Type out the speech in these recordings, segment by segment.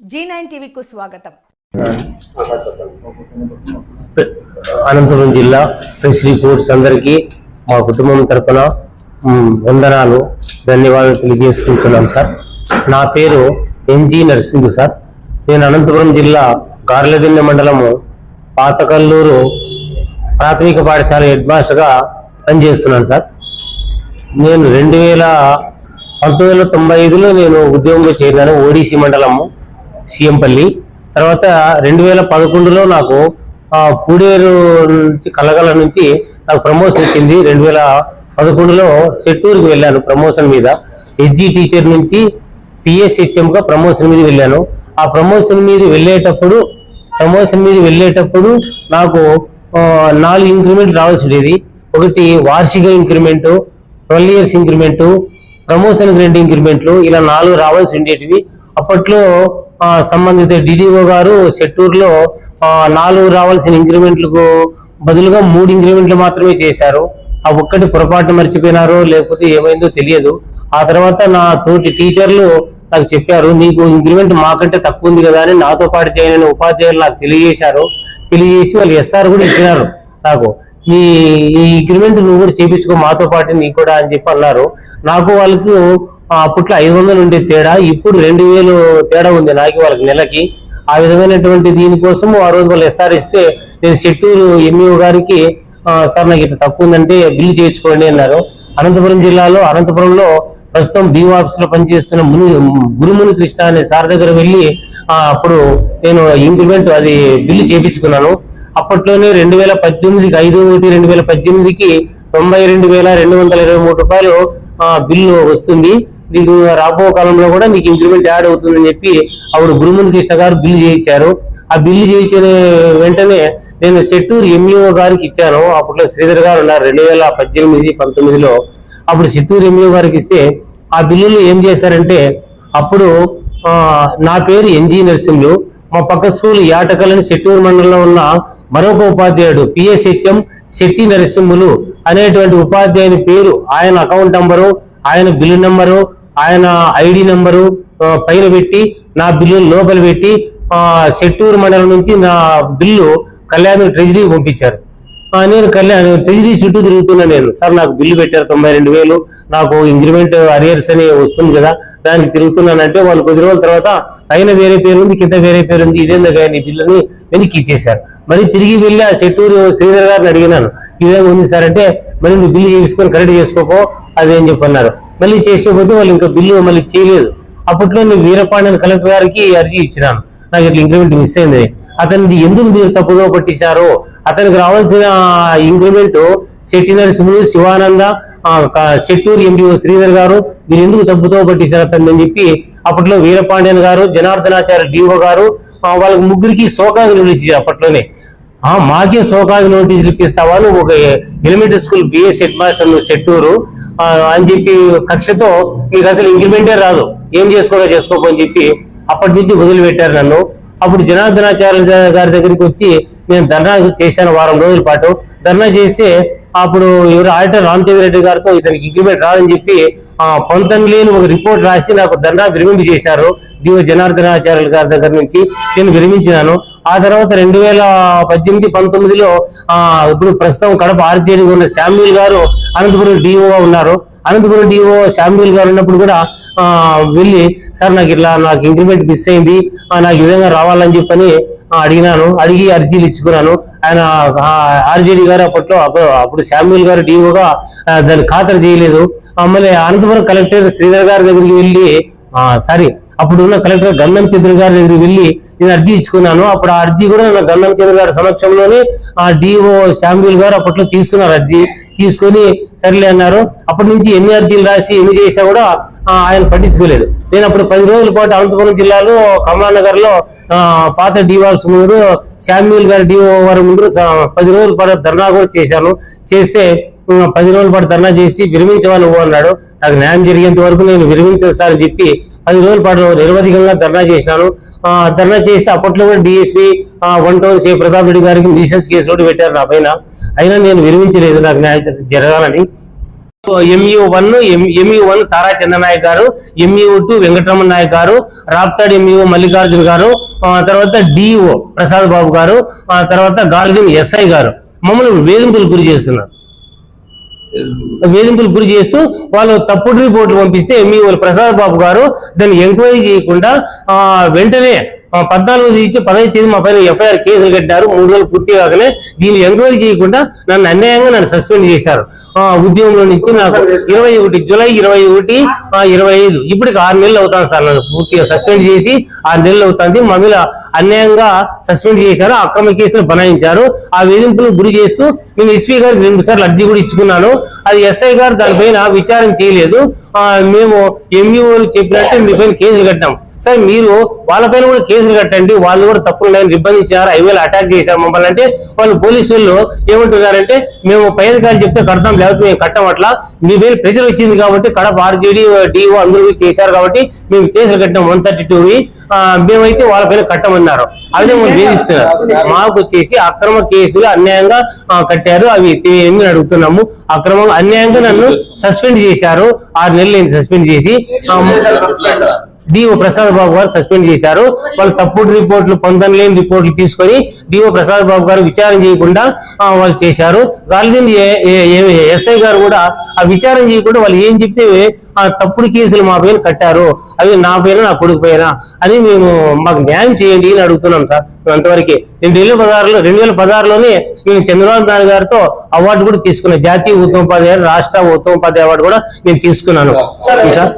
G nine టీవీకు స్వాగతం. అనంతపురం జిల్లా press reports అందరికీ మా కుటుంబం తరపున వందనాలు ధన్యవాదాలు తెలియజేసుకుంటున్నాం సార్. నా పేరు ఎన్జి నరసింహు సార్. నేను అనంతపురం జిల్లా గార్లదిన్నె మండలము పాతకల్లూరు ప్రాథమిక పాఠశాల హెడ్ మాస్టర్గా పనిచేస్తున్నాను సార్. నేను రెండు వేల పంతొమ్మిది వందల తొంభై ఐదులో నేను ఉద్యోగంలో చేరినాను ఓడిసి మండలము. సీఎంపల్లి తర్వాత రెండు వేల పదకొండులో నాకు కూడేరు నుంచి కలగల నుంచి నాకు ప్రమోషన్ వచ్చింది. రెండు వేల పదకొండులో సెట్టూరుకి వెళ్ళాను ప్రమోషన్ మీద. హెచ్జి టీచర్ నుంచి పిఎస్హెచ్ఎంగా ప్రమోషన్ మీద వెళ్ళాను. ఆ ప్రమోషన్ మీద వెళ్ళేటప్పుడు ప్రమోషన్ మీద వెళ్ళేటప్పుడు నాకు నాలుగు ఇంక్రిమెంట్ రావాల్సి ఉండేది. ఒకటి వార్షిక increment twelve years increment promotion రెండు ఇంక్రిమెంట్లు ఇలా నాలుగు రావాల్సి ఉండేటివి. అప్పట్లో సంబంధిత డిడిఓ గారు సెట్టూరులో నాలుగు రావాల్సిన ఇంక్రిమెంట్లకు బదులుగా మూడు ఇంక్రిమెంట్లు మాత్రమే చేశారు. ఆ ఒక్కటి పొరపాటు మర్చిపోయినారో లేకపోతే ఏమైందో తెలియదు. ఆ తర్వాత నా తోటి టీచర్లు నాకు చెప్పారు నీకు ఇంక్రిమెంట్ మాకంటే తక్కువ ఉంది కదా అని నాతో పాటు చేయని ఉపాధ్యాయులు నాకు తెలియజేశారు. తెలియజేసి వాళ్ళు ఎస్ఆర్ కూడా ఇచ్చినారు నాకు. ఈ ఈ ఇంక్రిమెంట్ నువ్వు కూడా చేపించుకో మాతో పాటు నీకు కూడా అని చెప్పి అన్నారు. నాకు వాళ్ళకు అప్పట్లో ఐదు వందలు ఉండే తేడా ఇప్పుడు రెండు వేలు తేడా ఉంది నాకు వాళ్ళకి నెలకి. ఆ విధమైనటువంటి దీనికోసం ఆ రోజు వాళ్ళు ఎస్ఆర్ ఇస్తే నేను సెట్టూరు ఎంఈఓ గారికి సార్ నాకు ఇట్లా తక్కువ ఉందంటే బిల్లు చేయించుకోండి అన్నారు. అనంతపురం జిల్లాలో అనంతపురంలో ప్రస్తుతం డిఓ ఆఫీస్లో పనిచేస్తున్న ముని గురుముని కృష్ణ అనే సార్ దగ్గర వెళ్ళి అప్పుడు నేను ఇంక్రిమెంట్ అది బిల్లు చేయించుకున్నాను. అప్పట్లోనే రెండు వేల పద్దెనిమిదికి ఐదు ఒకటి రెండు వేల పద్దెనిమిదికి తొంభై రెండు వేల రెండు వందల ఇరవై మూడు రూపాయలు బిల్లు వస్తుంది. నీకు రాబో కాలంలో కూడా నీకు ఇంక్రిమెంట్ యాడ్ అవుతుందని చెప్పి ఆవిడ గురుముని కృష్ణ గారు బిల్లు చేయించారు. ఆ బిల్లు చేయించిన వెంటనే నేను చెట్టూరు ఎంఈఓ గారికి ఇచ్చాను. అప్పట్లో శ్రీధర్ గారు ఉన్నారు. రెండు వేల పద్దెనిమిది పంతొమ్మిదిలో అప్పుడు చిత్తూరు ఎంఈఓ గారికి ఇస్తే ఆ బిల్లులు ఏం చేశారంటే అప్పుడు నా పేరు ఎన్జి నరసింహులు. మా పక్క స్కూల్ యాటకలని చెట్టూరు మండలంలో ఉన్న మరొక ఉపాధ్యాయుడు పిఎస్హెచ్ఎం శెట్టి నరసింహులు అనేటువంటి ఉపాధ్యాయుని పేరు ఆయన అకౌంట్ నంబరు ఆయన బిల్లు నంబరు ఆయన ఐడి నెంబరు పైన పెట్టి నా బిల్లు లోపల పెట్టి సెట్టూరు మండలం నుంచి నా బిల్లు కళ్యాణ్ ట్రెజరీ పంపించారు. నేను కళ్యాణ్ ట్రెజరీ చుట్టూ తిరుగుతున్నా నేను. సార్ నాకు బిల్లు పెట్టారు తొంభై రెండు వేలు. నాకు ఇంక్రిమెంట్ అరియర్స్ అని వస్తుంది కదా దానికి తిరుగుతున్నానంటే వాళ్ళు కొద్ది రోజుల తర్వాత పైన వేరే పేరు ఉంది కింద వేరే పేరు ఉంది ఇదేందో కానీ నీ బిల్లుని వెనక్కి ఇచ్చేశారు. మరి తిరిగి వెళ్ళి ఆ సెట్టూరు శ్రీధర్ గారిని అడిగినాను. ఈ విధంగా ఉంది సార్ అంటే మరి నువ్వు బిల్లు చేయించుకొని కరెక్ట్ చేసుకోపో అదే అని చెప్పన్నారు. మళ్ళీ చేసేపోతే వాళ్ళు ఇంకా బిల్లు మళ్ళీ చేయలేదు. అప్పట్లో నేను వీరపాండ్యన్ కలెక్టర్ గారికి అర్జీ ఇచ్చినాను. నాకు ఇట్లా ఇంక్రిమెంట్ మిస్ అయింది. అతనిది ఎందుకు మీరు తప్పుగా పట్టించారో అతనికి రావాల్సిన ఇంక్రిమెంట్ సెట్టినర్ నరసింహుడు శివానంద ఆ, ఎండిఓ శెట్టూరు ఎంపీఓ శ్రీధర్ గారు మీరు ఎందుకు తప్పుతో పట్టించారు అతన్ని అని చెప్పి అప్పట్లో వీరపాండ్యన్ గారు జనార్దనాచార్య డిఓ గారు వాళ్ళకి ముగ్గురికి సోకాగా నిలిచి అప్పట్లోనే. మాకే సోకాగి నోటీసులు ఇప్పిస్తావా? నువ్వు ఒక elementary school BS head master నువ్వు సెట్టూరు అని చెప్పి కక్షతో మీకు అసలు ఇంక్రిమెంటే రాదు. ఏం చేసుకోరా చేసుకోకు అని చెప్పి అప్పటి నుంచి వదిలిపెట్టారు నన్ను. అప్పుడు జనార్దనాచార్య గారి దగ్గరికి వచ్చి నేను ధర్నా చేశాను వారం రోజుల పాటు. ధర్నా చేస్తే అప్పుడు ఎవరు ఆడిటర్ రామచంద్ర రెడ్డి గారితో ఇతనికి ఇంక్రిమెంట్ రాదని చెప్పి ఆ, పొంతం లేని ఒక రిపోర్ట్ రాసి నాకు ధర్నా విరమింపు చేశారు. డిఓ జనార్దనాచార్యులు గారి దగ్గర నుంచి నేను విరమించినాను. ఆ తర్వాత రెండు వేల పద్దెనిమిది పంతొమ్మిదిలో ఇప్పుడు ప్రస్తుతం కడప ఆర్జేడీ ఉన్న శామ్యూల్ గారు అనంతపురం డిఓ ఉన్నారు. అనంతపురం డిఓ శామ్యూల్ గారు ఉన్నప్పుడు కూడా వెళ్ళి సార్ నాకు ఇట్లా నాకు ఇంక్రిమెంట్ మిస్ అయింది నాకు ఈ విధంగా రావాలని చెప్పని అడిగినాను. అడిగి అర్జీలు ఇచ్చుకున్నాను. ఆయన ఆర్జేడీ గారు అప్పట్లో అప్పుడు అప్పుడు శామ్యూల్ గారు డిఓగా దాన్ని ఖాతరు చేయలేదు. మళ్ళీ అనంతపురం కలెక్టర్ శ్రీధర్ గారి దగ్గరికి వెళ్ళి సారీ అప్పుడు ఉన్న కలెక్టర్ గంధం కేంద్ర గారి దగ్గర వెళ్ళి నేను అర్జీ ఇచ్చుకున్నాను. అప్పుడు ఆ అర్జీ కూడా నా గంధం చంద్ర గారి సమక్షంలోనే ఆ డిఓ శామ్యూల్ గారు అప్పట్లో తీసుకున్నారు అర్జీ. తీసుకొని సర్లే అన్నారు. అప్పటి నుంచి ఎన్ని అర్జీలు రాసి ఎన్ని చేసినా కూడా ఆయన పట్టించుకోలేదు. నేను అప్పుడు పది రోజుల పాటు అనంతపురం జిల్లాలో కమలానగర్లో పాత డివాల్స్ ముందు శామ్యూల్ గారి డిఓ వారి ముందు పది రోజుల పాటు ధర్నా కూడా చేశాను. చేస్తే పది రోజుల పాటు ధర్నా చేసి విరమించమని అన్నాడు. నాకు న్యాయం జరిగేంత వరకు నేను విరమించేస్తానని చెప్పి పది రోజుల పాటు నిరవధికంగా ధర్నా చేసినాను ఆ, ధర్నా చేస్తే అప్పట్లో కూడా DSP one town Shri Pratap Reddy గారికి మిషన్స్ కేసు కూడా పెట్టారు నా పైన. అయినా నేను విరమించలేదు నాకు న్యాయం జరగాలని. MEO one ME one Tara Chandranayak గారు ఎంఈఓ టూ వెంకటరమణ నాయక్ గారు రాప్తాడ్ ఎంఈఓ మల్లికార్జున గారు ఆ తర్వాత డిఓ ప్రసాద్ బాబు గారు తర్వాత గార్గిన్ ఎస్ఐ గారు. మమ్మల్ని వేధింపులు గురి చేస్తున్నారు. వేధింపులు గురి చేస్తూ వాళ్ళు తప్పుడు రిపోర్ట్లు పంపిస్తే ఎంఈఓ ప్రసాద్ బాబు గారు దాన్ని ఎంక్వైరీ చేయకుండా వెంటనే పద్నాలుగు ఇచ్చి పదహైదు తేదీ మా పైన ఎఫ్ఐఆర్ కేసులు కట్టారు మూడు రోజులు పూర్తి కాకనే దీన్ని ఎంక్వైరీ చేయకుండా నన్ను అన్యాయంగా నన్ను సస్పెండ్ చేశారు. ఉద్యోగంలో నుంచి నాకు ఇరవై ఒకటి జూలై ఇరవై ఒకటి ఇరవై ఐదు ఇప్పటికి ఆరు నెలలు అవుతాను సార్ నన్ను పూర్తిగా సస్పెండ్ చేసి ఆరు నెలలు అవుతుంది. మా అన్యాయంగా సస్పెండ్ చేశారు అక్రమ కేసులు బనాయించారు. ఆ వేధింపులకు గురి చేస్తూ నేను ఎస్పీ గారికి రెండు సార్లు అర్జీ కూడా ఇచ్చుకున్నాను. అది ఎస్ఐ గారు దానిపైన విచారణ చేయలేదు. మేము ఎంఈఓలు చెప్పినట్టు మీ పైన కేసులు కట్టాం. సార్ మీరు వాళ్ళపైన కూడా కేసులు కట్టండి వాళ్ళు కూడా తప్పులు లేని నిర్బంధించారు ఐవేళ అటాక్ చేశారు మమ్మల్ని అంటే వాళ్ళు పోలీసు వాళ్ళు ఏమంటున్నారంటే మేము పై అధికారులు చెప్తే కడతాం లేకపోతే మేము కట్టం అట్లా. మీ పేరు ప్రజలు వచ్చింది కాబట్టి కడప ఆర్జేడీ డిఓ అందరూ చేశారు కాబట్టి మేము కేసులు కట్టినాం వన్ థర్టీ టూ మేమైతే వాళ్ళపైన కట్టమన్నారు. అదే మేము వేధిస్తున్నారు మాకు వచ్చేసి అక్రమ కేసులు అన్యాయంగా కట్టారు. అవి ఏమి అడుగుతున్నాము? అక్రమంగా అన్యాయంగా నన్ను సస్పెండ్ చేశారు. ఆరు నెలలు సస్పెండ్ చేసి. డిఓ ప్రసాద్ బాబు గారు సస్పెండ్ చేశారు. వాళ్ళు తప్పుడు రిపోర్ట్లు పొందలేని రిపోర్ట్లు తీసుకొని డిఓ ప్రసాద్ బాబు గారు విచారణ చేయకుండా వాళ్ళు చేశారు. గాలిదిన్ ఎస్ఐ గారు కూడా ఆ విచారణ చేయకుండా వాళ్ళు ఏం చెప్తే ఆ తప్పుడు కేసులు మా పైన కట్టారు. అవి నా పైన నా కొడుకు పైన అని మేము మాకు న్యాయం చేయండి అని అడుగుతున్నాం సార్ అంతవరకే. నేను రెండు వేల పదహారులో రెండు వేల పదహారులోనే నేను చంద్రబాబు నాయుడు గారితో అవార్డు కూడా తీసుకున్నాను జాతీయ ఉత్తమోపాధ్యాయ రాష్ట్ర ఉత్తమోపాధ్యాయ అవార్డు కూడా నేను తీసుకున్నాను. సార్.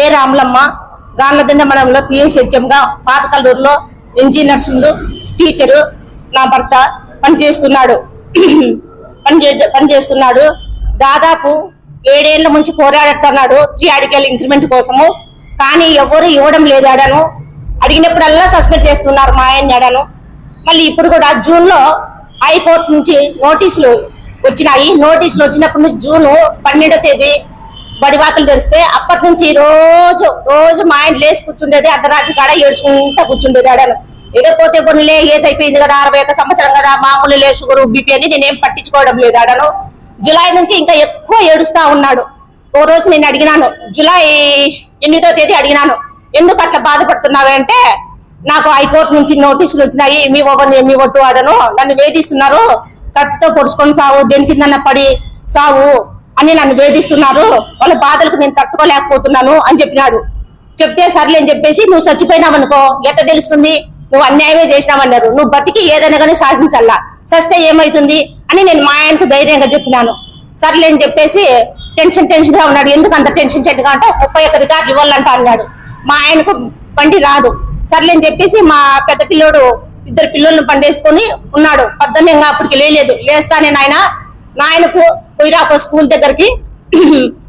ఏ రాములమ్మ? గాన్లదండ మండలంలో పిఎస్హెచ్ఎం గా పాతకల్లూరులో ఇంజనీర్సులు టీచరు నా భర్త పనిచేస్తున్నాడు. పనిచే పనిచేస్తున్నాడు. దాదాపు ఏడేళ్ళ నుంచి పోరాడుతున్నాడు త్రీ ఆర్టికల్ ఇంక్రిమెంట్ కోసము. కానీ ఎవరు ఇవ్వడం లేదు అడను అడిగినప్పుడల్లా సస్పెండ్ చేస్తున్నారు మా ఆయన అడను మళ్ళీ ఇప్పుడు కూడా జూన్లో హైకోర్టు నుంచి నోటీసులు వచ్చినాయి. నోటీసులు వచ్చినప్పుడు జూన్ పన్నెండో తేదీ బడివాకలు తెరిస్తే అప్పటి నుంచి రోజు రోజు మా ఆయన లేచి కూర్చుండేది అర్ధరాత్రి కాడ ఏడ్చుకుంటా కూర్చుండేది ఆడను ఏదో పోతే కొన్నిలే ఏజ్ అయిపోయింది కదా అరవై ఒక్క సంవత్సరం కదా మామూలు లే షుగర్ బీపీ అని నేనేం పట్టించుకోవడం లేదు ఆడను జులై నుంచి ఇంకా ఎక్కువ ఏడుస్తా ఉన్నాడు. ఓ రోజు నేను అడిగినాను జులై ఎనిమిదో తేదీ అడిగినాను ఎందుకు అట్లా బాధపడుతున్నావంటే నాకు హైకోర్టు నుంచి నోటీసులు వచ్చినాయి మీ ఒకరిని మీ ఒట్టు ఆడను నన్ను వేధిస్తున్నారు కత్తితో పొడుచుకొని సావు దేని కింద పడి సావు అని నన్ను వేధిస్తున్నారు. వాళ్ళ బాధలకు నేను తట్టుకోలేకపోతున్నాను అని చెప్పినాడు. చెప్తే సర్లే అని చెప్పేసి నువ్వు చచ్చిపోయినావనుకో ఎట్ట తెలుస్తుంది? నువ్వు అన్యాయమే చేసినావన్నారు. నువ్వు బతికి ఏదైనా కానీ సాధించాలా సస్తే ఏమైతుంది? అని నేను మా ఆయనకు ధైర్యంగా చెప్పినాను. సర్లే అని చెప్పేసి టెన్షన్ టెన్షన్గా ఉన్నాడు. ఎందుకు అంత టెన్షన్ టెన్షన్గా అంటే ముప్పై ఒక్క రికార్డులు ఇవ్వాలంట అన్నాడు. మా ఆయనకు బండి రాదు. సర్లే అని చెప్పేసి మా పెద్ద పిల్లోడు ఇద్దరు పిల్లల్ని పండేసుకొని ఉన్నాడు. పద్దెనిమిది అప్పటికి లేలేదు. లేస్తానే నాయన నాయనకు పోయిరాపో స్కూల్ దగ్గరికి?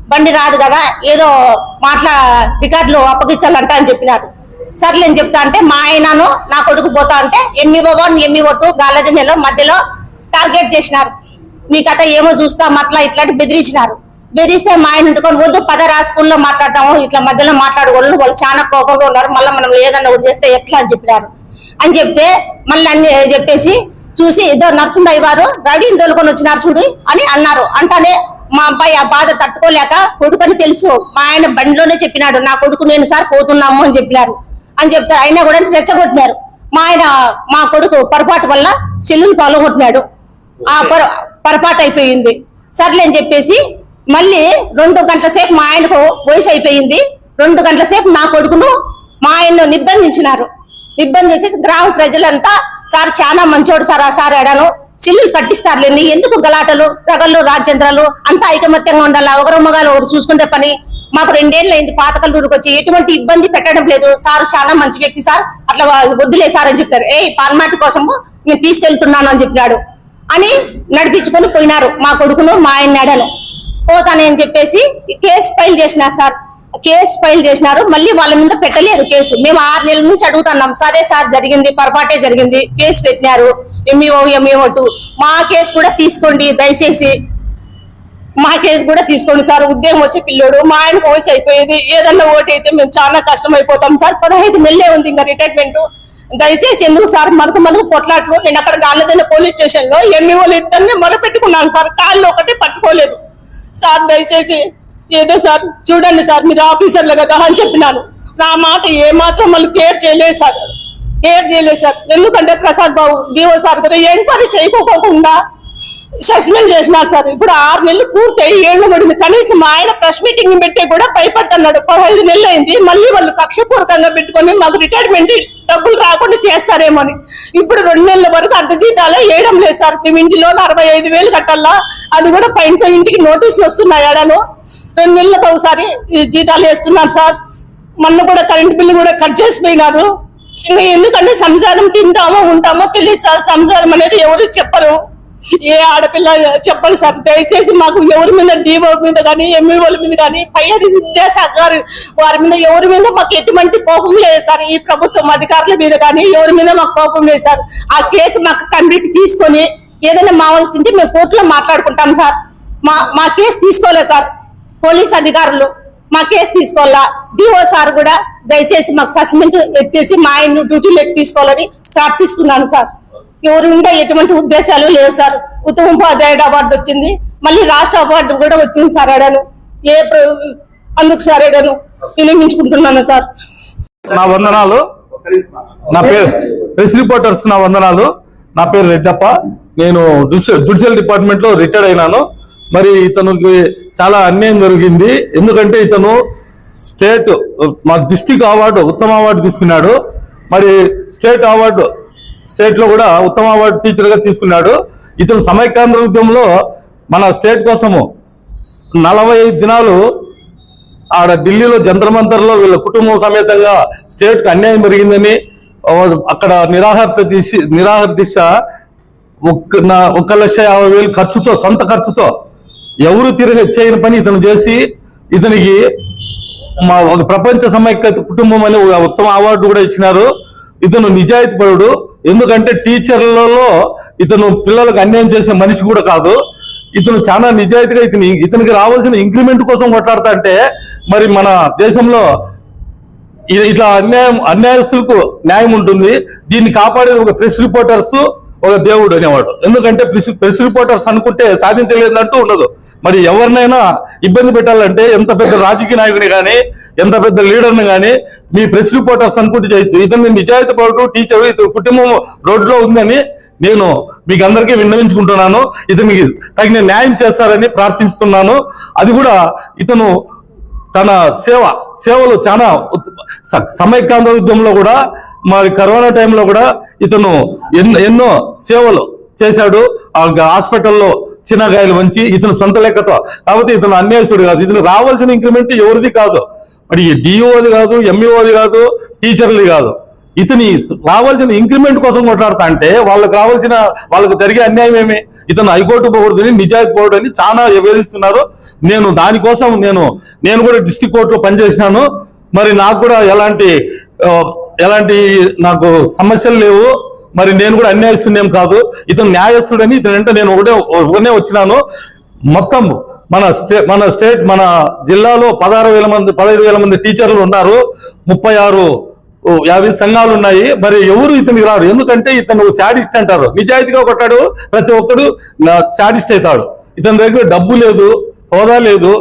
బండి రాదు కదా ఏదో మాట్లా రికార్డులు అప్పగించాలంట అని చెప్పినాడు. సర్లే అని చెప్తా అంటే మా ఆయనను నా కొడుకు పోతా అంటే ఎంఈఓ వన్ ఎంఈఓ టూ గాలది మధ్యలో టార్గెట్ చేసినారు. నీ కథ ఏమో చూస్తాం అట్లా ఇట్లాంటి బెదిరించినారు. బెదిరిస్తే మా ఆయన ఇంటుకొని వద్దు పదరా స్కూల్లో మాట్లాడతాము ఇట్లా మధ్యలో మాట్లాడకూడదు వాళ్ళు చాలా కోపంగా ఉన్నారు. మళ్ళీ మనం ఏదన్నా ఒకటి చేస్తే ఎట్లా? అని చెప్పినారు. అని చెప్తే మళ్ళీ అన్ని చెప్పేసి చూసి ఏదో నరసింహయ్య వారు రవిని తోలుకొని వచ్చినారు చూడు అని అన్నారు. అంటానే మా అబ్బాయి ఆ బాధ తట్టుకోలేక కొడుకని తెలుసు. మా ఆయన బండిలోనే చెప్పినాడు నా కొడుకు నేను సార్ పోతున్నాము అని చెప్పినారు. అని చెప్తే అయినా కూడా రెచ్చగొట్టినారు. మా ఆయన మా కొడుకు పొరపాటు వల్ల సెల్లులు పాల్గొట్టినాడు. ఆ పొర పొరపాటు అయిపోయింది. సర్లే అని చెప్పేసి మళ్ళీ రెండు గంటల సేపు మా ఆయనకు వయసు అయిపోయింది. రెండు గంటల సేపు నా కొడుకును మా ఆయన్ను నిర్బంధించినారు నిర్బంధించి గ్రామ ప్రజలంతా సార్ చాలా మంచోడు సార్ ఆ సార్ ఎడను. సిల్లులు కట్టిస్తారులేండి ఎందుకు గలాటలు రగళ్ళు రాజ్యంద్రాలు అంతా ఐకమత్యంగా ఉండాలా? ఒకరు మగాలు ఒకరు చూసుకుంటే పని. మాకు రెండేళ్ళు అయింది పాతకల్లూరుకి వచ్చి. ఎటువంటి ఇబ్బంది పెట్టడం లేదు. సార్ చాలా మంచి వ్యక్తి సార్. అట్లా వద్దులే సార్ అని చెప్పారు ఏ పాల్మాటి కోసము నేను తీసుకెళ్తున్నాను అని చెప్పినాడు. అని నడిపించుకొని పోయినారు మా కొడుకును మా ఆయన నెడను పోతానని చెప్పేసి కేసు ఫైల్ చేసినారు సార్. కేసు ఫైల్ చేసినారు మళ్ళీ వాళ్ళ మీద పెట్టలేదు కేసు. మేము ఆరు నెలల నుంచి అడుగుతున్నాం సరే సార్ జరిగింది? పొరపాటే జరిగింది. కేసు పెట్టినారు. ఎంఈఓ ఎంఈఓ టూ మా కేసు కూడా తీసుకోండి దయచేసి. మా కేసు కూడా తీసుకోండి సార్. ఉద్యోగం వచ్చే పిల్లోడు మా ఆయన వయసు అయిపోయేది. ఏదన్నా ఓటు అయితే మేము చాలా కష్టం అయిపోతాం సార్. పదహైదు నెలలే ఉంది ఇంకా రిటైర్మెంట్. దయచేసి ఎందుకు సార్? మనకు మనకు పొట్లాట్లు నేను అక్కడ గాలదైన పోలీస్ స్టేషన్లో ఎంఈఓలు వాళ్ళు ఇద్దరిని మొరపెట్టుకున్నాను సార్. కాళ్ళు ఒకటి పట్టుకోలేదు. సార్ దయచేసి ఏదో సార్ చూడండి సార్ మీరు ఆఫీసర్లు కదా అని చెప్పినాను. నా మాట ఏ మాత్రం వాళ్ళు కేర్ చేయలేదు సార్. కేర్ చేయలేదు సార్. ఎందుకంటే ప్రసాద్ బాబు డిఓ సార్ కూడా ఎంక్వైరీ చేయకోకుండా సస్పెండ్ చేసినారు సార్. ఇప్పుడు ఆరు నెలలు పూర్తయి ఏళ్ళు పడింది కనీసం మా ఆయన ప్రెస్ మీటింగ్ పెట్టి కూడా భయపడుతున్నాడు. పదహైదు నెలలు అయింది. మళ్ళీ వాళ్ళు కక్షపూర్వకంగా పెట్టుకొని మాకు రిటైర్మెంట్ డబ్బులు రాకుండా చేస్తారేమో అని. ఇప్పుడు రెండు నెలల వరకు అర్ధ జీతాలే వేయడం లేదు సార్. మేము ఇంటిలో అరవై ఐదు వేలు కట్టాలా? అది కూడా పైన ఇంటికి నోటీసులు వస్తున్నాయి ఆడను. రెండు నెలలకు ఒకసారి ఈ జీతాలు వేస్తున్నారు సార్. మొన్న కూడా కరెంట్ బిల్లు కూడా కట్ చేసిపోయినారు. ఎందుకంటే సంసారం తింటామో ఉంటామో తెలియదు సార్. సంసారం అనేది ఎవరు చెప్పరు. ఏ ఆడపిల్ల చెప్పాలి సార్ దయచేసి మాకు ఎవరి మీద డీఓ మీద కానీ ఎంఈఓల మీద కానీ పై విద్యాశాఖ గారు వారి మీద ఎవరి మీద మాకు ఎటువంటి కోపం లేదు సార్. ఈ ప్రభుత్వం అధికారుల మీద కానీ ఎవరి మీద మాకు కోపం లేదు సార్. ఆ కేసు మాకు కంప్లీట్ తీసుకొని ఏదైనా మామూలు తింటే మేము కోర్టులో మాట్లాడుకుంటాం సార్. మా మా కేసు తీసుకోలేదు సార్. పోలీస్ అధికారులు మా కేసు తీసుకోవాలా? డిఓ సార్ కూడా దయచేసి మాకు సస్పెండ్ ఎత్తేసి మా ఆయన డ్యూటీలోకి తీసుకోవాలని ప్రార్థిస్తున్నాను సార్. ఎవరు ఎటువంటి ఉద్దేశాలు లేవు సార్. ఉత్తమ ఉపాధ్యాయుడు అవార్డు వచ్చింది. మళ్ళీ రాష్ట్ర అవార్డు కూడా వచ్చింది సార్ అడను ఏ అందుకు సార్ అడను వినియోగించుకుంటున్నాను సార్. నా వందనాలు. నా పేరు ప్రెస్ రిపోర్టర్స్ నా వందనాలు. నా పేరు రెడ్డప్ప. నేను జుడిషియల్ డిపార్ట్మెంట్లో రిటైర్డ్ అయినాను. మరి ఇతనికి చాలా అన్యాయం జరిగింది. ఎందుకంటే ఇతను స్టేట్ మా డిస్టిక్ అవార్డు ఉత్తమ అవార్డు తీసుకున్నాడు. మరి స్టేట్ అవార్డు స్టేట్లో కూడా ఉత్తమ అవార్డు టీచర్గా తీసుకున్నాడు. ఇతను సమైకాంధ్ర ఉద్యమంలో మన స్టేట్ కోసము నలభై ఐదు దినాలు ఆడ ఢిల్లీలో జంతర్మంతర్లో వీళ్ళ కుటుంబం సమేతంగా స్టేట్కు అన్యాయం జరిగిందని అక్కడ నిరాహార తీసి నిరాహార దీక్ష ఒక్క ఒక లక్ష యాభై వేలు ఖర్చుతో సొంత ఖర్చుతో ఎవరు తిరిగి చేయని పని ఇతను చేసి ఇతనికి మా ఒక ప్రపంచ సమైక్య కుటుంబం అని ఉత్తమ అవార్డు కూడా ఇచ్చినారు. ఇతను నిజాయితీ పరుడు. ఎందుకంటే టీచర్లలో ఇతను పిల్లలకు అన్యాయం చేసే మనిషి కూడా కాదు. ఇతను చాలా నిజాయితీగా ఇతని ఇతనికి రావాల్సిన ఇంక్రిమెంట్ కోసం కొట్లాడతా అంటే మరి మన దేశంలో ఇట్లా అన్యాయం అన్యాయస్తులకు న్యాయం ఉంటుంది. దీన్ని కాపాడేది ఒక ప్రెస్ రిపోర్టర్స్ ఒక దేవుడు అనేవాడు. ఎందుకంటే ప్రెస్ ప్రెస్ రిపోర్టర్స్ అనుకుంటే సాధించలేదంటూ ఉండదు. మరి ఎవరినైనా ఇబ్బంది పెట్టాలంటే ఎంత పెద్ద రాజకీయ నాయకుని కానీ ఎంత పెద్ద లీడర్ని కానీ మీ ప్రెస్ రిపోర్టర్స్ అనుకుంటే చేయొచ్చు. ఇతను నిజాయితీ పరుడు టీచర్ ఇతని కుటుంబం రోడ్లో ఉందని నేను మీకు అందరికీ విన్నవించుకుంటున్నాను. ఇతనికి తగిన న్యాయం చేస్తారని ప్రార్థిస్తున్నాను. అది కూడా ఇతను తన సేవ సేవలు చాలా ఉత్- సమైక్యాంధ్ర ఉద్యమంలో కూడా మరి కరోనా టైంలో కూడా ఇతను ఎన్నో ఎన్నో సేవలు చేశాడు. ఆ గ- హాస్పిటల్లో చిన్న గాయలు వంచి ఇతను సొంత లెక్కతో కాబట్టి ఇతను అన్యాయసుడు కాదు. ఇతను రావాల్సిన ఇంక్రిమెంట్ ఎవరిది కాదు. మరి డిఓది కాదు ఎంఈఓది కాదు టీచర్లు కాదు. ఇతని రావాల్సిన ఇంక్రిమెంట్ కోసం కొట్లాడతా అంటే వాళ్ళకి రావాల్సిన వాళ్ళకు జరిగే అన్యాయం ఏమి? ఇతను హైకోర్టు పోకూడదని నిజాయితీ పోవడం అని చాలా వేధిస్తున్నారు నేను దానికోసం నేను నేను కూడా డిస్టిక్ కోర్టులో పనిచేసినాను. మరి నాకు కూడా ఎలాంటి ఎలాంటి నాకు సమస్యలు లేవు. మరి నేను కూడా అన్యాయస్తున్నేం కాదు. ఇతను న్యాయస్తుడని ఇతను అంటే నేను ఒకటే ఒకనే వచ్చినాను. మొత్తం మన స్టే మన స్టేట్ మన జిల్లాలో పదహారు వేల మంది పదహైదు వేల మంది టీచర్లు ఉన్నారు. ముప్పై ఆరు యాభై సంఘాలు ఉన్నాయి. మరి ఎవరు ఇతనికి రారు? ఎందుకంటే ఇతను శాడిస్ట్ అంటారు. నిజాయితీగా కొట్టాడు. ప్రతి ఒక్కడు శాడిస్ట్ అవుతాడు. ఇతని దగ్గర డబ్బు లేదు హోదా లేదు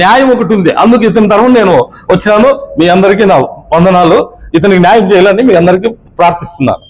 న్యాయం ఒకటి ఉంది. అందుకు ఇతని తరఫున నేను వచ్చినాను. మీ అందరికీ నా వందనాలు. ఇతనికి న్యాయం చేయాలని మీ అందరికీ ప్రార్థిస్తున్నాను.